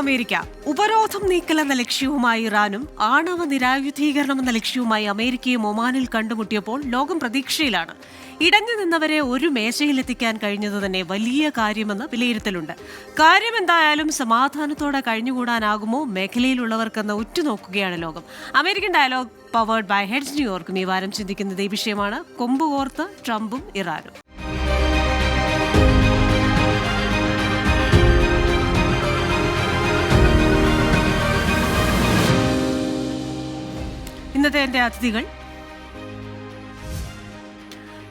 America. ഉപരോധം നീക്കലെന്ന ലക്ഷ്യവുമായി ഇറാനും ആണവ നിരായുധീകരണം എന്ന ലക്ഷ്യവുമായി അമേരിക്കയും ഒമാനിൽ കണ്ടുമുട്ടിയപ്പോൾ ലോകം പ്രതീക്ഷയിലാണ്. ഇടഞ്ഞു നിന്നവരെ ഒരു മേശയിലെത്തിക്കാൻ കഴിഞ്ഞത് തന്നെ വലിയ കാര്യമെന്ന് വിലയിരുത്തലുണ്ട്. കാര്യം എന്തായാലും സമാധാനത്തോടെ കഴിഞ്ഞുകൂടാനാകുമോ മേഖലയിലുള്ളവർക്കെന്ന് ഉറ്റുനോക്കുകയാണ് ലോകം. American dialogue powered by heads ന്യൂയോർക്കും. ഈ വാരം ചിന്തിക്കുന്നത് ഈ വിഷയമാണ്. കൊമ്പുകോർത്ത് ട്രംപും ഇറാനും. ഇന്നത്തെ എന്റെ അതിഥികൾ.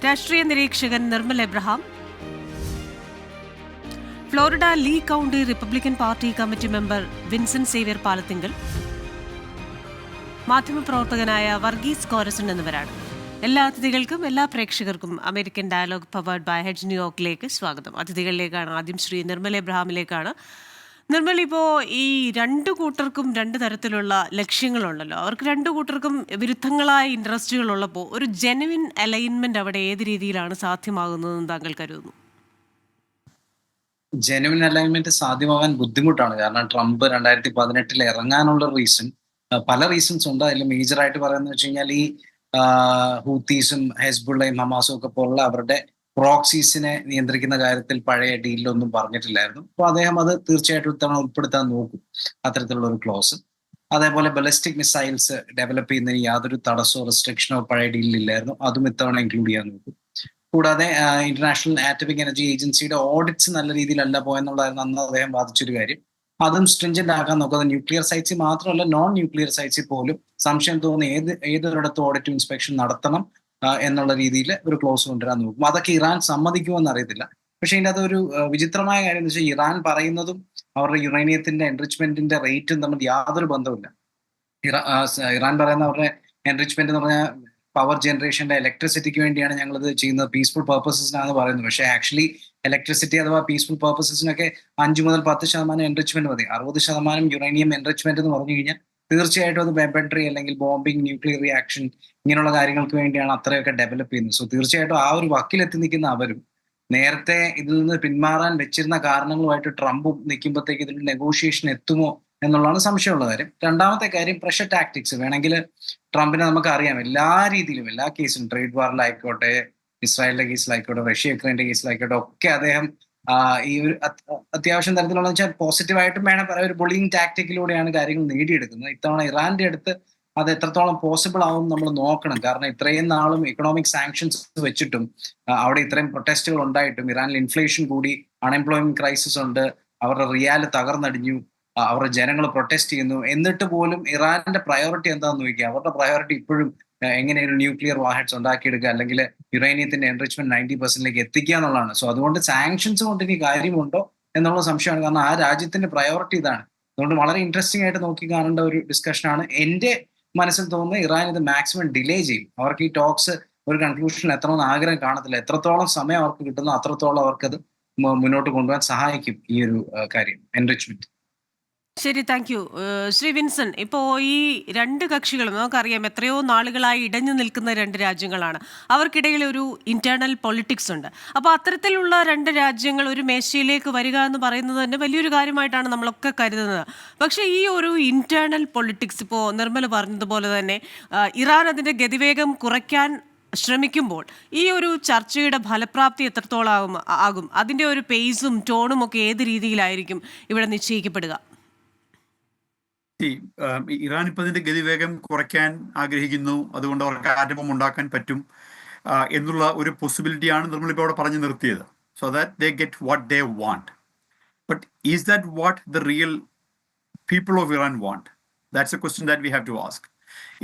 രാഷ്ട്രീയ നിരീക്ഷകൻ Nirmal Abraham. Florida Lee county Republican party committee member Vincent Xavier Palathinkal. മാധ്യമപ്രവർത്തകനായ Varghese Korason എന്നിവരാണ്. എല്ലാ അതിഥികൾക്കും എല്ലാ പ്രേക്ഷകർക്കും American dialogue powered by head ന്യൂയോർക്കിലേക്ക് സ്വാഗതം. അതിഥികളിലേക്കാണ് ആദ്യം ശ്രീ നിർമ്മൽ എബ്രഹാമിലേക്കാണ് നിർമ്മൽ ഇപ്പോൾ ഈ രണ്ട് കൂട്ടർക്കും രണ്ട് തരത്തിലുള്ള ലക്ഷ്യങ്ങളുണ്ടല്ലോ. അവർക്ക് രണ്ട് കൂട്ടർക്കും വിരുദ്ധങ്ങളായ ഇൻട്രസ്റ്റുകൾ ഉള്ളപ്പോൾ ഒരു ജെനുവിൻ അലൈൻമെന്റ് അവിടെ ഏത് രീതിയിലാണ് സാധ്യമാകുന്നതെന്ന് താങ്കൾ കരുതുന്നു? ജെനുവിൻ അലൈൻമെന്റ് സാധ്യമാകാൻ ബുദ്ധിമുട്ടാണ്. കാരണം ട്രംപ് രണ്ടായിരത്തി പതിനെട്ടിൽ ഇറങ്ങാനുള്ള റീസൺ പല റീസൺസ് ഉണ്ട്. അതിൽ മേജർ ആയിട്ട് പറയുന്നത് വെച്ച് കഴിഞ്ഞാൽ ഈ ഹൂത്തീസും ഹെസ്ബുള്ളയും ഹമാസും ഒക്കെ പോലുള്ള അവരുടെ പ്രോക്സീസിനെ നിയന്ത്രിക്കുന്ന കാര്യത്തിൽ പഴയ ഡീലിലൊന്നും പറഞ്ഞിട്ടില്ലായിരുന്നു. അപ്പോൾ അദ്ദേഹം അത് തീർച്ചയായിട്ടും ഇത്തവണ ഉൾപ്പെടുത്താൻ നോക്കും അത്തരത്തിലുള്ള ഒരു ക്ലോസ് അതേപോലെ ബലസ്റ്റിക് മിസൈൽസ് ഡെവലപ്പ് ചെയ്യുന്നതിന് യാതൊരു തടസ്സമോ റെസ്ട്രിക്ഷനോ പഴയ ഡീലിലില്ലായിരുന്നു. അതും ഇത്തവണ ഇൻക്ലൂഡ് ചെയ്യാൻ നോക്കും. കൂടാതെ ഇന്റർനാഷണൽ ആറ്റമിക് എനർജി ഏജൻസിയുടെ ഓഡിറ്റ്സ് നല്ല രീതിയിലല്ല പോയെന്നുള്ളതായിരുന്നു അന്ന് അദ്ദേഹം ബാധിച്ചൊരു കാര്യം. അതും സ്ട്രിഞ്ചന്റ് ആക്കാൻ നോക്കുന്നത് ന്യൂക്ലിയർ സൈറ്റ്സിൽ മാത്രമല്ല നോൺ ന്യൂക്ലിയർ സൈറ്റ്സിൽ പോലും സംശയം തോന്നുന്ന ഏത് ഏതൊരിടത്തും ഓഡിറ്റ് ഇൻസ്പെക്ഷൻ നടത്തണം. എന്നുള്ള രീതിയിൽ ഒരു ക്ലോസ് കൊണ്ടുവരാൻ നോക്കും. അതൊക്കെ ഇറാൻ സമ്മതിക്കുമെന്ന് അറിയത്തില്ല. പക്ഷെ ഇതിന്റെ അതൊരു വിചിത്രമായ കാര്യം എന്ന് വെച്ചാൽ ഇറാൻ പറയുന്നതും അവരുടെ യുറേനിയത്തിന്റെ എൻറിച്ച്മെന്റിന്റെ റേറ്റും തമ്മിൽ യാതൊരു ബന്ധവുമില്ല. ഇറാൻ പറയുന്ന അവരുടെ എൻറിച്ച്മെന്റ് എന്ന് പറഞ്ഞാൽ പവർ ജനറേഷന്റെ ഇലക്ട്രിസിറ്റിക്ക് വേണ്ടിയാണ് ഞങ്ങൾ ഇത് ചെയ്യുന്നത് പീസ്ഫുൾ പർപ്പസസിനാണ് പറയുന്നത്. പക്ഷേ ആക്ച്വലി ഇലക്ട്രിസിറ്റി അഥവാ പീസ്ഫുൾ പർപ്പസസിനൊക്കെ അഞ്ചു മുതൽ പത്ത് ശതമാനം എൻറിച്ച്മെന്റ് മതി. അറുപത് ശതമാനം യുറേനിയം എൻറിച്ച്മെന്റ് എന്ന് പറഞ്ഞു കഴിഞ്ഞാൽ തീർച്ചയായിട്ടും അത് വെബൻട്രി അല്ലെങ്കിൽ ബോംബിംഗ് ന്യൂക്ലിയർ റിയാക്ഷൻ ഇങ്ങനെയുള്ള കാര്യങ്ങൾക്ക് വേണ്ടിയാണ് അത്രയൊക്കെ ഡെവലപ്പ് ചെയ്യുന്നത്. സോ തീർച്ചയായിട്ടും ആ ഒരു വക്കിലെത്തി നിൽക്കുന്ന അവരും നേരത്തെ ഇതിൽ നിന്ന് പിന്മാറാൻ വെച്ചിരുന്ന കാരണങ്ങളുമായിട്ട് ട്രംപും നിൽക്കുമ്പോഴത്തേക്ക് ഇതിൽ നെഗോഷിയേഷൻ എത്തുമോ എന്നുള്ളതാണ് സംശയമുള്ള കാര്യം. രണ്ടാമത്തെ കാര്യം പ്രഷർ ടാക്ടിക്സ് വേണമെങ്കിൽ ട്രംപിനെ നമുക്ക് അറിയാം. എല്ലാ രീതിയിലും എല്ലാ കേസിലും ട്രേഡ് വാറിലായിക്കോട്ടെ ഇസ്രായേലിന്റെ കേസിലായിക്കോട്ടെ റഷ്യ യുക്രൈന്റെ കേസിലായിക്കോട്ടെ ഒക്കെ അദ്ദേഹം ഈ ഒരു അത്യാവശ്യം തരത്തിലുള്ള വെച്ചാൽ പോസിറ്റീവായിട്ടും വേണം പറയാം. ഒരു ബുള്ളിങ് ടാക്ടിക്കിലൂടെയാണ് കാര്യങ്ങൾ നേടിയെടുക്കുന്നത്. ഇത്തവണ ഇറാന്റെ അടുത്ത് അത് എത്രത്തോളം പോസിബിൾ ആവും നമ്മൾ നോക്കണം. കാരണം ഇത്രയും നാളും ഇക്കണോമിക് സാങ്ഷൻസ് വെച്ചിട്ടും അവിടെ ഇത്രയും പ്രൊട്ടസ്റ്റുകൾ ഉണ്ടായിട്ടും ഇറാനിൽ ഇൻഫ്ലേഷൻ കൂടി അൺഎംപ്ലോയ്മെന്റ് ക്രൈസിസ് ഉണ്ട് അവരുടെ റിയാൽ തകർന്നടിഞ്ഞു അവരുടെ ജനങ്ങൾ പ്രൊട്ടസ്റ്റ് ചെയ്യുന്നു. എന്നിട്ട് പോലും ഇറാന്റെ പ്രയോറിറ്റി എന്താണെന്ന് ചോദിക്കുക അവരുടെ പ്രയോറിറ്റി ഇപ്പോഴും എങ്ങനെ ഒരു ന്യൂക്ലിയർ വാഹഡ്സ് ഉണ്ടാക്കിയെടുക്കുക അല്ലെങ്കിൽ യുറേനിയത്തിന്റെ എൻറിച്ച്മെന്റ് നയന്റി പെർസെന്റിലേക്ക് എത്തിക്കുക എന്നുള്ളതാണ്. സോ അതുകൊണ്ട് സാങ്ഷൻസ് കൊണ്ട് ഇനി കാര്യമുണ്ടോ എന്നുള്ള സംശയമാണ്. കാരണം ആ രാജ്യത്തിന്റെ പ്രയോറിറ്റി ഇതാണ്. അതുകൊണ്ട് വളരെ ഇൻട്രസ്റ്റിംഗ് ആയിട്ട് നോക്കി കാണേണ്ട ഒരു ഡിസ്കഷനാണ് എന്റെ മനസ്സിൽ തോന്നുന്നത് ഇറാൻ ഇത് മാക്സിമം ഡിലേ ചെയ്യും. അവർക്ക് ഈ ടോക്സ് ഒരു കൺക്ലൂഷനിൽ എത്തണമെന്ന് ആഗ്രഹം കാണത്തില്ല. എത്രത്തോളം സമയം അവർക്ക് കിട്ടുന്നു അത്രത്തോളം അവർക്കത് മുന്നോട്ട് കൊണ്ടുപോകാൻ സഹായിക്കും ഈ ഒരു കാര്യം. എൻറിച്ച്മെന്റ് ശരി താങ്ക് യു ശ്രീ വിൻസൺ ഇപ്പോൾ ഈ രണ്ട് കക്ഷികളും നമുക്കറിയാം എത്രയോ നാളുകളായി ഇടഞ്ഞു നിൽക്കുന്ന രണ്ട് രാജ്യങ്ങളാണ്. അവർക്കിടയിൽ ഒരു ഇന്റേണൽ പൊളിറ്റിക്സ് ഉണ്ട്. അപ്പോൾ അത്തരത്തിലുള്ള രണ്ട് രാജ്യങ്ങൾ ഒരു മേശയിലേക്ക് വരിക എന്ന് പറയുന്നത് തന്നെ വലിയൊരു കാര്യമായിട്ടാണ് നമ്മളൊക്കെ കരുതുന്നത്. പക്ഷേ ഈ ഒരു ഇന്റേണൽ പൊളിറ്റിക്സ് ഇപ്പോൾ നിർമ്മൽ പറഞ്ഞതുപോലെ തന്നെ ഇറാൻ അതിന്റെ ഗതിവേഗം കുറയ്ക്കാൻ ശ്രമിക്കുമ്പോൾ ഈ ഒരു ചർച്ചയുടെ ഫലപ്രാപ്തി എത്രത്തോളം ആകും അതിന്റെ ഒരു പേസും ടോണും ഒക്കെ ഏത് രീതിയിലായിരിക്കും ഇവിടെ നിശ്ചയിക്കപ്പെടുക? ഇറാൻ ഇപ്പൊ ഇതിന്റെ ഗതിവേഗം കുറയ്ക്കാൻ ആഗ്രഹിക്കുന്നു. അതുകൊണ്ട് അവർക്ക് ആരംഭം ഉണ്ടാക്കാൻ പറ്റും എന്നുള്ള ഒരു പോസിബിലിറ്റിയാണ് നമ്മളിപ്പോൾ അവിടെ പറഞ്ഞു നിർത്തിയത്. So that they get what they want but is that what the real people of Iran want that's a question that we have to ask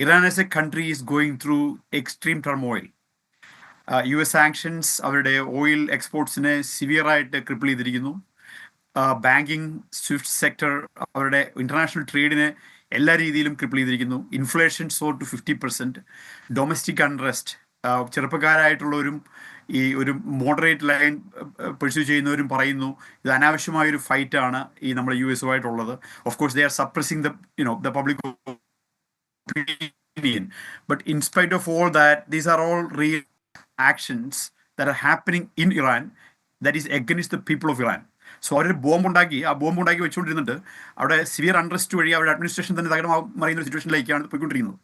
Iran as a country is going through extreme turmoil U S sanctions അവരുടെ oil എക്സ്പോർട്സിനെ സിവിയറായിട്ട് cripple ചെയ്തിരിക്കുന്നു. Banking swift sector അവരുടെ international ട്രേഡിനെ എല്ലാ രീതിയിലും cripple ചെയ്തിരിക്കുന്നു inflation so to fifty percent domestic unrest ചെറുപ്പക്കാരായിട്ടുള്ളവരും ഈ ഒരു മോഡറേറ്റ് ലൈൻ പെർസ്യൂ ചെയ്യുന്നവരും പറയുന്നു ഇത് അനാവശ്യമായ ഒരു ഫൈറ്റ് ആണ് ഈ നമ്മുടെ U എസുമായിട്ടുള്ളത് of course they are suppressing the you know the public opinion but in spite of all that these are all real actions that are happening in Iran that is against the people of Iran. So അവരൊരു bomb ഉണ്ടാക്കി ആ bomb ഉണ്ടാക്കി വെച്ചുകൊണ്ടിരുന്നിട്ട് അവിടെ severe unrest വഴി അവരുടെ administration തന്നെ തകരം മറിയുന്ന ഒരു സിറ്റുവേഷനിലേക്കാണ് പോയിക്കൊണ്ടിരിക്കുന്നത്.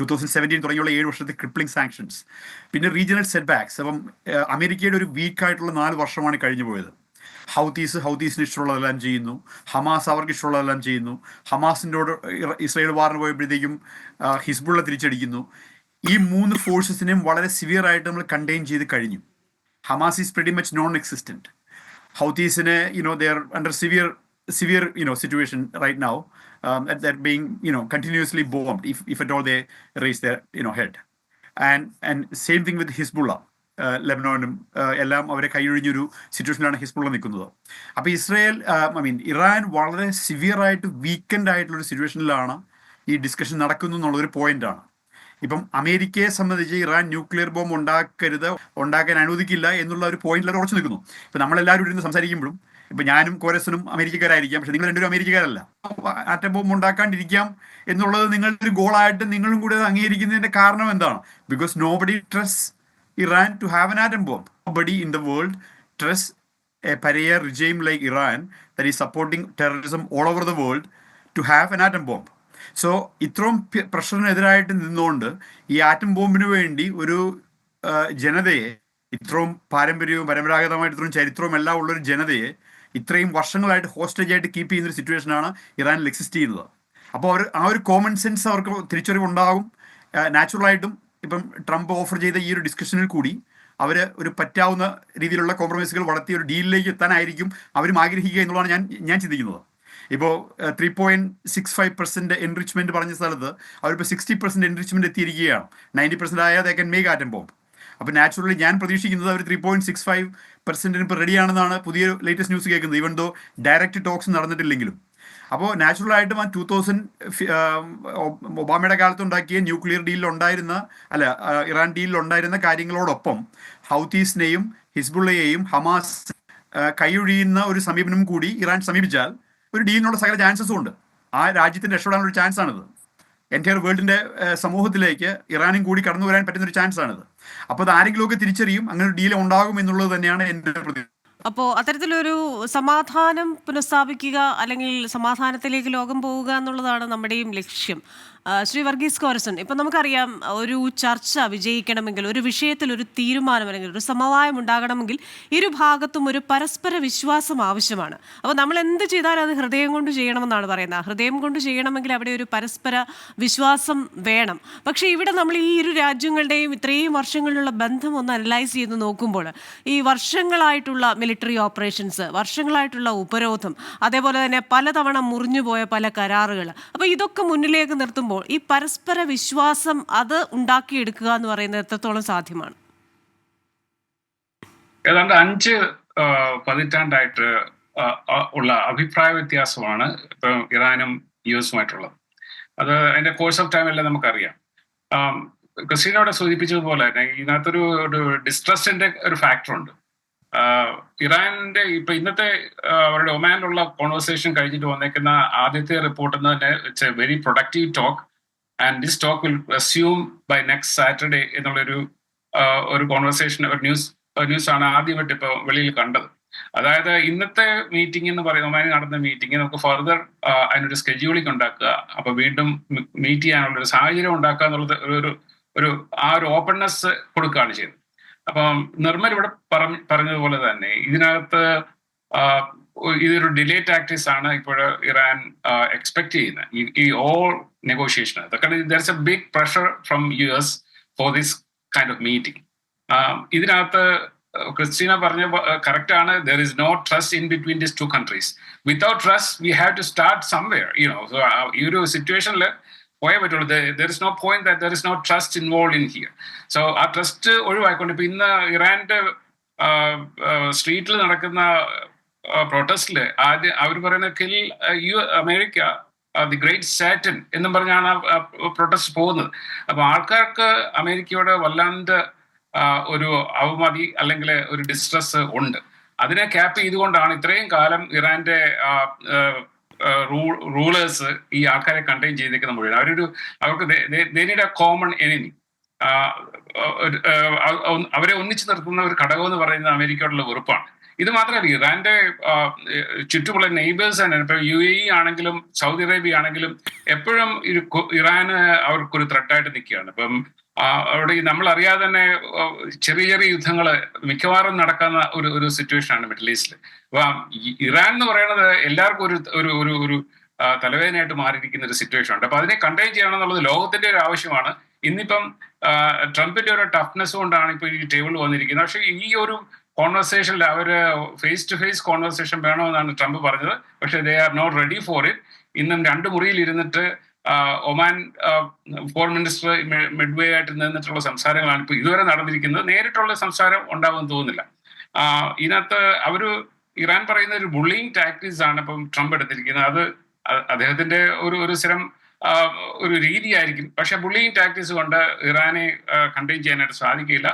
ടു തൗസൻഡ് സെവന്റീൻ തുടങ്ങിയുള്ള ഏഴ് വർഷത്തെ ക്രിപ്ലിംഗ് സാങ്ഷൻസ് പിന്നെ റീജിയണൽ സെറ്റ് ബാക്സ് അപ്പം അമേരിക്കയുടെ ഒരു വീക്കായിട്ടുള്ള നാല് വർഷമാണ് കഴിഞ്ഞു പോയത്. ഹൗതീസ് ഹൗതീസിന് ഇഷ്ടമുള്ളതെല്ലാം ചെയ്യുന്നു. ഹമാസ് അവർക്ക് ഇഷ്ടമുള്ളതെല്ലാം ചെയ്യുന്നു. ഹമാസിന്റെ ഇസ്രായേൽ വാറിന് പോയപ്പോഴത്തേക്കും ഹിസ്ബുള്ള തിരിച്ചടിക്കുന്നു. ഈ മൂന്ന് ഫോഴ്സസിനെയും വളരെ സിവിയർ ആയിട്ട് നമ്മൾ കണ്ടെയ്ൻ ചെയ്ത് കഴിഞ്ഞു. Hamas is very much non existent ഹൗതീസിനെ you know they are under severe severe you know situation right now they're being you know continuously bombed if if at all they raise their you know head and and same thing with Hezbollah ലെബനോനും എല്ലാം അവരെ കൈയൊഴിഞ്ഞൊരു സിറ്റുവേഷനിലാണ് Hezbollah നിൽക്കുന്നത്. അപ്പോൾ Israel I mean Iran വളരെ severe ആയിട്ട് weekend ആയിട്ടുള്ള ഒരു സിറ്റുവേഷനിലാണ് ഈ ഡിസ്കഷൻ നടക്കുന്നു എന്നുള്ളൊരു പോയിന്റാണ് ഇപ്പം അമേരിക്കയെ സംബന്ധിച്ച് ഇറാൻ ന്യൂക്ലിയർ ബോംബ് ഉണ്ടാക്കരുത് ഉണ്ടാക്കാൻ അനുവദിക്കില്ല എന്നുള്ള ഒരു പോയിന്റിൽ അവർ ഉറച്ചു നിൽക്കുന്നു. ഇപ്പൊ നമ്മളെല്ലാവരും ഇരുന്ന് സംസാരിക്കുമ്പോഴും ഇപ്പൊ ഞാനും കോരസനും അമേരിക്കക്കാരായിരിക്കാം പക്ഷെ നിങ്ങൾ രണ്ടുപേരും അമേരിക്കക്കാരല്ല. ആറ്റം ബോംബ് ഉണ്ടാക്കാണ്ടിരിക്കാം എന്നുള്ളത് നിങ്ങളുടെ ഗോളായിട്ട് നിങ്ങളും കൂടെ അംഗീകരിക്കുന്നതിന്റെ കാരണം എന്താണ്? Because nobody trust Iran to have an atom bomb nobody in the world trust a pariah regime like Iran that is supporting terrorism all over the world to have an atom bomb. So ഇത്രയും പ്രഷറിനെതിരായിട്ട് നിന്നുകൊണ്ട് ഈ atom ബോംബിന് വേണ്ടി ഒരു ജനതയെ ഇത്രയും പാരമ്പര്യവും പരമ്പരാഗതമായിട്ട് ഇത്രയും ചരിത്രവും എല്ലാം ഉള്ളൊരു ജനതയെ ഇത്രയും വർഷങ്ങളായിട്ട് ഹോസ്റ്റേജ് ആയിട്ട് കീപ്പ് ചെയ്യുന്ന ഒരു സിറ്റുവേഷനാണ് ഇറാനിൽ എക്സിസ്റ്റ് ചെയ്യുന്നത്. അപ്പോൾ അവർ ആ ഒരു കോമൺ സെൻസ് അവർക്ക് തിരിച്ചറിവ് ഉണ്ടാകും നാച്ചുറലായിട്ടും ഇപ്പം ട്രംപ് ഓഫർ ചെയ്ത ഈ ഒരു ഡിസ്കഷനിൽ കൂടി അവർ ഒരു പറ്റാവുന്ന രീതിയിലുള്ള കോംപ്രമൈസുകൾ വളർത്തി ഒരു ഡീലിലേക്ക് എത്താനായിരിക്കും അവരും ആഗ്രഹിക്കുക എന്നുള്ളതാണ് ഞാൻ ഞാൻ ചിന്തിക്കുന്നത്. ഇപ്പോൾ three point six five percent enrichment പറഞ്ഞ സ്ഥലത്ത് അവരിപ്പോൾ സിക്സ്റ്റി പെർസെന്റ് എൻറിച്ച്മെന്റ് എത്തിയിരിക്കുകയാണ്. നയന്റി പെർസെന്റ് ആയാൽ they can make atom bomb അപ്പോൾ നാച്ചുറലി ഞാൻ പ്രതീക്ഷിക്കുന്നത് അവർ ത്രീ പോയിന്റ് സിക്സ് ഫൈവ് പെർസെന്റിന് ഇപ്പോൾ റെഡിയാണെന്നാണ് പുതിയ ലേറ്റസ്റ്റ് ന്യൂസ് കേൾക്കുന്നത് ഈവൻ ദോ ഡയറക്റ്റ് ടോക്സ് നടന്നിട്ടില്ലെങ്കിലും. അപ്പോൾ നാച്ചുറലായിട്ടും ആ ടൂ തൗസൻഡ് ഒബാമയുടെ കാലത്ത് ഉണ്ടാക്കിയ ന്യൂക്ലിയർ ഡീലിൽ ഉണ്ടായിരുന്ന അല്ല ഇറാൻ ഡീലിൽ ഉണ്ടായിരുന്ന കാര്യങ്ങളോടൊപ്പം ഹൗത്തീസിനെയും ഹിസ്ബുള്ളയെയും ഹമാസ് കൈയൊഴിയുന്ന ഒരു സമീപനം കൂടി ഇറാൻ സമീപിച്ചാൽ ഒരു ഡീലിനുള്ള സകല ചാൻസസും ഉണ്ട്. ആ രാജ്യത്തിന് രക്ഷപ്പെടാനുള്ള ഒരു ചാൻസ് ആണിത് വേൾഡിന്റെ സമൂഹത്തിലേക്ക് ഇറാനും കൂടി കടന്നു വരാൻ പറ്റുന്ന ഒരു ചാൻസ് ആണിത് അപ്പോൾ അത് ആരെങ്കിലുമൊക്കെ തിരിച്ചറിയും അങ്ങനെ ഒരു ഡീൽ ഉണ്ടാകും എന്നുള്ളത് തന്നെയാണ് എന്റെ അപ്പോൾ അത്തരത്തിലൊരു സമാധാനം പുനഃസ്ഥാപിക്കുക അല്ലെങ്കിൽ സമാധാനത്തിലേക്ക് ലോകം പോവുക എന്നുള്ളതാണ് നമ്മുടെയും ലക്ഷ്യം. ശ്രീ വർഗീസ് കോരസൺ ഇപ്പം നമുക്കറിയാം ഒരു ചർച്ച വിജയിക്കണമെങ്കിൽ ഒരു വിഷയത്തിൽ ഒരു തീരുമാനം അല്ലെങ്കിൽ ഒരു സമവായം ഉണ്ടാകണമെങ്കിൽ ഇരു ഭാഗത്തും ഒരു പരസ്പര വിശ്വാസം ആവശ്യമാണ്. അപ്പോൾ നമ്മൾ എന്ത് ചെയ്താലും അത് ഹൃദയം കൊണ്ട് ചെയ്യണമെന്നാണ് പറയുന്നത്. ഹൃദയം കൊണ്ട് ചെയ്യണമെങ്കിൽ അവിടെ ഒരു പരസ്പര വിശ്വാസം വേണം. പക്ഷേ ഇവിടെ നമ്മൾ ഈ ഇരു രാജ്യങ്ങളുടെയും ഇത്രയും വർഷങ്ങളിലുള്ള ബന്ധം ഒന്ന് അനലൈസ് ചെയ്ത് നോക്കുമ്പോൾ ഈ വർഷങ്ങളായിട്ടുള്ള മിലിറ്ററി ഓപ്പറേഷൻസ് വർഷങ്ങളായിട്ടുള്ള ഉപരോധം അതേപോലെ തന്നെ പലതവണ മുറിഞ്ഞുപോയ പല കരാറുകൾ അപ്പോൾ ഇതൊക്കെ മുന്നിലേക്ക് നിർത്തുമ്പോൾ ഈ പരസ്പര വിശ്വാസം അത് ഉണ്ടാക്കിയെടുക്കുക എന്ന് പറയുന്നത് എത്രത്തോളം സാധ്യമാണ്? ഏതാണ്ട് അഞ്ച് പതിറ്റാണ്ടായിട്ട് ഉള്ള അഭിപ്രായ വ്യത്യാസമാണ് ഇപ്പൊ ഇറാനും യു എസുമായിട്ടുള്ളത് അത് അതിന്റെ കോഴ്സ് ഓഫ് ടൈം എല്ലാം നമുക്കറിയാം. ക്രിസ്റ്റീനോടെ സൂചിപ്പിച്ചതുപോലെ തന്നെ ഇതിനകത്തൊരു ഒരു ഡിസ്ട്രസ്റ്റിന്റെ ഒരു ആ, ഇറാന്റെ ഇപ്പൊ ഇന്നത്തെ അവരുടെ ഒമാനിലുള്ള കോൺവെർസേഷൻ കഴിഞ്ഞിട്ട് വന്നേക്കുന്ന ആദ്യത്തെ റിപ്പോർട്ട് എന്ന് തന്നെ it's a very productive talk and this talk will resume by next Saturday എന്നുള്ളൊരു ഒരു കോൺവെർസേഷൻ ഒരു ന്യൂസ് ന്യൂസ് ആണ് ആദ്യമായിട്ട് ഇപ്പോൾ വെളിയിൽ കണ്ടത്. അതായത് ഇന്നത്തെ മീറ്റിംഗ് എന്ന് പറയുന്ന ഒമാനിൽ നടന്ന മീറ്റിംഗ് നമുക്ക് ഫർദർ അതിനൊരു സ്കെഡ്യൂളിംഗ് ഉണ്ടാക്കുക. അപ്പൊ വീണ്ടും മീറ്റ് ചെയ്യാനുള്ള ഒരു സാഹചര്യം ഉണ്ടാക്കുക എന്നുള്ളത് ഒരു ഒരു ആ ഒരു ഓപ്പൺനെസ് കൊടുക്കുകയാണ് ചെയ്യുന്നത്. അപ്പം നിർമ്മൽ ഇവിടെ പറഞ്ഞ പറഞ്ഞതുപോലെ തന്നെ ഇതിനകത്ത് ഇതൊരു ഡിലേ ടാക്ടിക്സ് ആണ് ഇപ്പോൾ ഇറാൻ എക്സ്പെക്ട് ചെയ്യുന്നത്. ഈ- all negotiation there's a big pressure from U S for this kind of meeting ഇതിനകത്ത് ക്രിസ്റ്റീന പറഞ്ഞ കറക്റ്റ് ആണ്. There is no trust in between this two countries without trust we have to start somewhere you know so ഈ ഒരു സിറ്റുവേഷനിൽ പോയേ പറ്റുള്ളൂ. There is no point there is no trust involve in here so ആ trust ഒഴിവാക്കിക്കൊണ്ട് ഇപ്പൊ ഇന്ന് ഇറാന്റെ സ്ട്രീറ്റിൽ നടക്കുന്ന പ്രൊട്ടസ്റ്റിൽ ആദ്യം അവർ പറയുന്ന kill you America the great Satan എന്നും പറഞ്ഞാണ് പ്രൊട്ടസ്റ്റ് പോകുന്നത്. അപ്പൊ ആൾക്കാർക്ക് അമേരിക്കയോട് വല്ലാണ്ട് ആ, ഒരു അവമതി അല്ലെങ്കിൽ ഒരു ഡിസ്ട്രസ് ഉണ്ട്. അതിനെ ക്യാപ്പ് ചെയ്തുകൊണ്ടാണ് ഇത്രയും കാലം ഇറാന്റെ റൂളേഴ്സ് ഈ ആൾക്കാരെ കണ്ടെയ്ൻ ചെയ്തേക്കുന്ന മുഴുവൻ അവരൊരു അവർക്ക് ദേനിയുടെ കോമൺ എനിമി അവരെ ഒന്നിച്ചു നിർത്തുന്ന ഒരു ഘടകം എന്ന് പറയുന്നത് അമേരിക്കയോടുള്ള വെറുപ്പാണ്. ഇത് മാത്രമല്ല ഇറാന്റെ ചുറ്റുമുള്ള നെയ്ബേഴ്സ് തന്നെ ഇപ്പൊ യു എ ഇ ആണെങ്കിലും സൗദി അറേബ്യ ആണെങ്കിലും എപ്പോഴും ഇറാന് അവർക്കൊരു ത്രെട്ടായിട്ട് നിൽക്കുകയാണ്. ഇപ്പം അവിടെ നമ്മൾ അറിയാതെ തന്നെ ചെറിയ ചെറിയ യുദ്ധങ്ങൾ മിക്കവാറും നടക്കുന്ന ഒരു ഒരു സിറ്റുവേഷൻ ആണ് മിഡിൽ ഈസ്റ്റിൽ അപ്പൊ ഇറാൻ എന്ന് പറയുന്നത് എല്ലാവർക്കും ഒരു ഒരു ഒരു ഒരു തലവേദനയായിട്ട് മാറിയിരിക്കുന്ന ഒരു സിറ്റുവേഷൻ ഉണ്ട് അപ്പൊ അതിനെ കണ്ടെയ്ൻ ചെയ്യണം എന്നുള്ളത് ലോകത്തിന്റെ ഒരു ആവശ്യമാണ്. ഇന്നിപ്പം ട്രംപിന്റെ ഒരു ടഫ്നെസ് കൊണ്ടാണ് ഇപ്പൊ ഈ ടേബിൾ വന്നിരിക്കുന്നത്. പക്ഷേ ഈ ഒരു കോൺവെർസേഷനിൽ അവർ ഫേസ് ടു ഫേസ് കോൺവെർസേഷൻ വേണമെന്നാണ് ട്രംപ് പറഞ്ഞത്. പക്ഷേ they are not ready for it ഇന്നും രണ്ട് മുറിയിൽ ഇരുന്നിട്ട് ഒമാൻ ഫോറിൻ മിനിസ്റ്റർ മിഡ്വേ ആയിട്ട് നിന്നിട്ടുള്ള സംസാരങ്ങളാണ് ഇപ്പൊ ഇതുവരെ നടന്നിരിക്കുന്നത്. നേരിട്ടുള്ള സംസാരം ഉണ്ടാവുമെന്ന് തോന്നുന്നില്ല. ഇതിനകത്ത് അവർ ഇറാൻ പറയുന്ന ഒരു ബുള്ളിങ് ടാക്ടീസ് ആണ് ഇപ്പം ട്രംപ് എടുത്തിരിക്കുന്നത്. അത് അദ്ദേഹത്തിന്റെ ഒരു ഒരു സ്ഥിരം ഒരു രീതിയായിരിക്കും. പക്ഷെ ബുള്ളിങ് ടാക്ടീസ് കൊണ്ട് ഇറാനെ കണ്ടെയ്ൻ ചെയ്യാനായിട്ട് സാധിക്കില്ല.